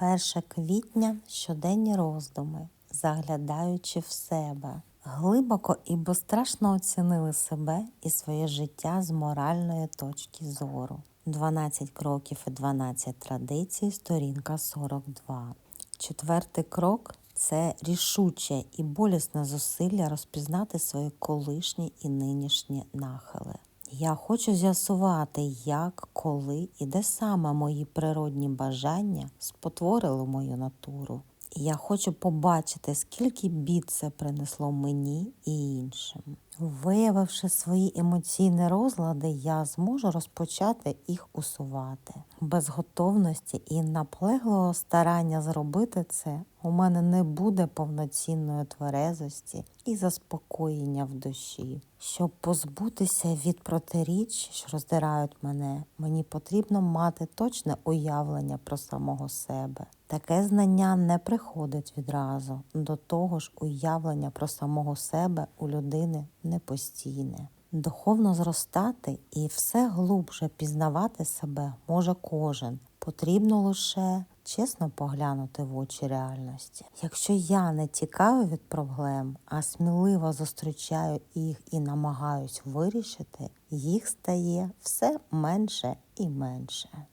1 квітня щоденні роздуми, заглядаючи в себе, глибоко і безстрашно оцінили себе і своє життя з моральної точки зору. 12 кроків і 12 традицій, сторінка 42. Четвертий крок це рішуче і болісне зусилля розпізнати свої колишні і нинішні нахили. Я хочу з'ясувати, як, коли і де саме мої природні бажання спотворили мою натуру. Я хочу побачити, скільки бід це принесло мені і іншим. Виявивши свої емоційні розлади, я зможу розпочати їх усувати. Без готовності і наполегливого старання зробити це у мене не буде повноцінної тверезості і заспокоєння в душі. Щоб позбутися від протиріч, що роздирають мене, мені потрібно мати точне уявлення про самого себе. Таке знання не приходить відразу. До того ж, уявлення про самого себе у людини не постійне. Духовно зростати і все глубже пізнавати себе може кожен. Потрібно лише чесно поглянути в очі реальності. Якщо я не тікаю від проблем, а сміливо зустрічаю їх і намагаюсь вирішити, їх стає все менше і менше.